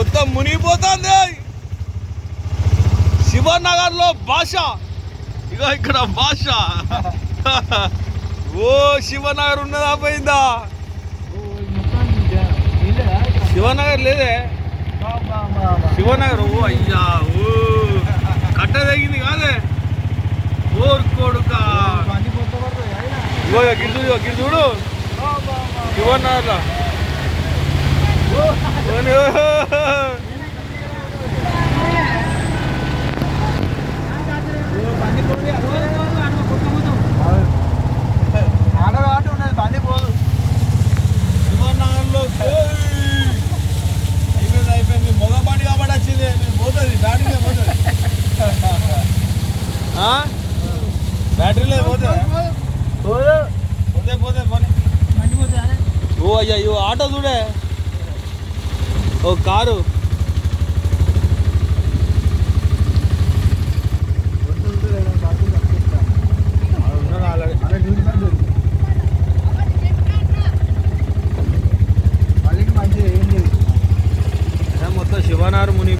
మొత్తం మునిగిపోతుంది. శివనగర్లో భాష. ఇక ఇక్కడ భాష. ఓ శివనగర్ ఉన్నదా పోయిందా? శివనగర్ లేదే. శివనగర్ ఓ అయ్యా ఓ. కట్ట తగింది కాదే. ఓర్ కొడుక. ఇగో గిల్ చూడు గిల్ చూడు. శివనగర్ శివనగర్లో బ్యాటరీ లేదు పోతే. పోతే పోతే పోనీ. ఓ అయ్యా ఇవ్వ ఆటో చూడే. ఓ కారు. మొత్తం శివనారు ముని